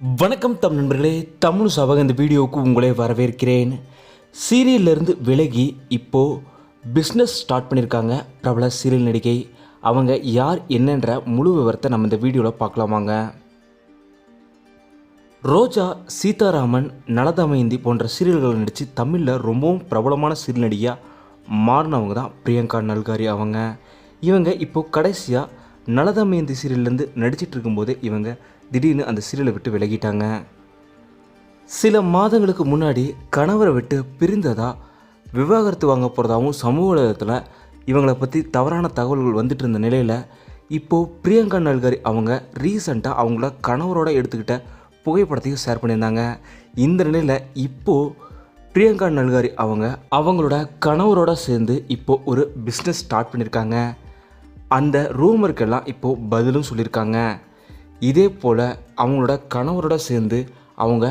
வணக்கம் தம் நண்பர்களே தமிழ் சபக இந்த வீடியோவுக்கு உங்களை வரவேற்கிறேன். சீரியல்லேருந்து விலகி இப்போது பிஸ்னஸ் ஸ்டார்ட் பண்ணியிருக்காங்க பிரபல சீரியல் நடிகை. அவங்க யார் என்னன்ற முழு விவரத்தை நம்ம இந்த வீடியோவில் பார்க்கலாமாங்க ரோஜா சீதாராமன் நலதமயந்தி போன்ற சீரியல்களை நடித்து தமிழில் ரொம்பவும் பிரபலமான சீரியல் நடிகையாக மாறினவங்க தான் பிரியங்கா நல்காரி அவங்க. இவங்க இப்போது கடைசியாக நலதமயந்தி சீரியல்லேருந்து நடிச்சிட்டு இருக்கும்போதே இவங்க திடீர்னு அந்த சீரியலை விட்டு விலகிட்டாங்க. சில மாதங்களுக்கு முன்னாடி கணவரை விட்டு பிரிந்ததா விவாகரத்து வாங்க போகிறதாகவும் சமூக ஊடகத்தில் இவங்களை பற்றி தவறான தகவல்கள் வந்துட்டு இருந்த நிலையில் இப்போது பிரியங்கா நல்காரி அவங்க ரீசண்டாக அவங்கள கணவரோட எடுத்துக்கிட்ட புகைப்படத்தையும் ஷேர் பண்ணியிருந்தாங்க. இந்த நிலையில் இப்போது பிரியங்கா நல்காரி அவங்க அவங்களோட கணவரோட சேர்ந்து இப்போது ஒரு பிஸ்னஸ் ஸ்டார்ட் பண்ணியிருக்காங்க. அந்த ரூமருக்கெல்லாம் இப்போது பதிலும் சொல்லியிருக்காங்க. இதே போல் அவங்களோட கணவரோட சேர்ந்து அவங்க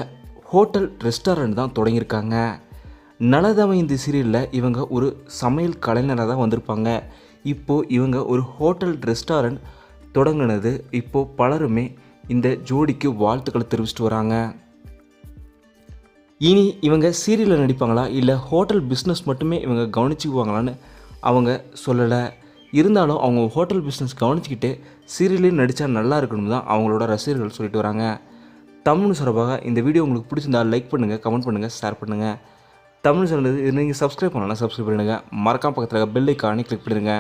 ஹோட்டல் ரெஸ்டாரண்ட் தான் தொடங்கியிருக்காங்க. நலதமயந்தி சீரியலில் இவங்க ஒரு சமையல் கலைஞராக தான் வந்திருப்பாங்க. இப்போது இவங்க ஒரு ஹோட்டல் ரெஸ்டாரண்ட் தொடங்கினது இப்போது பலருமே இந்த ஜோடிக்கு வாழ்த்துக்களை தெரிவிச்சிட்டு வராங்க. இனி இவங்க சீரியலில் நடிப்பாங்களா இல்லை ஹோட்டல் பிஸ்னஸ் மட்டுமே இவங்க கவனிச்சுக்குவாங்களான்னு அவங்க சொல்லலை. இருந்தாலும் அவங்க ஹோட்டல் பிஸ்னஸ் கவனிச்சிக்கிட்டு சீரியலையும் நடித்தா நல்லா இருக்கணும் தான் அவங்களோட ரசிகர்கள் சொல்லிட்டு வராங்க. தமிழ் சார்பாக இந்த வீடியோ உங்களுக்கு பிடிச்சிருந்தா லைக் பண்ணுங்கள் கமெண்ட் பண்ணுங்கள் ஷேர் பண்ணுங்கள் தமிழ் சொன்னது நீங்கள் சப்ஸ்கிரைப் பண்ணலாம் சப்ஸ்கிரைப் பண்ணுங்கள் மறக்காம பக்கத்தில் பெல் ஐக்கானே கிளிக் பண்ணிடுங்க.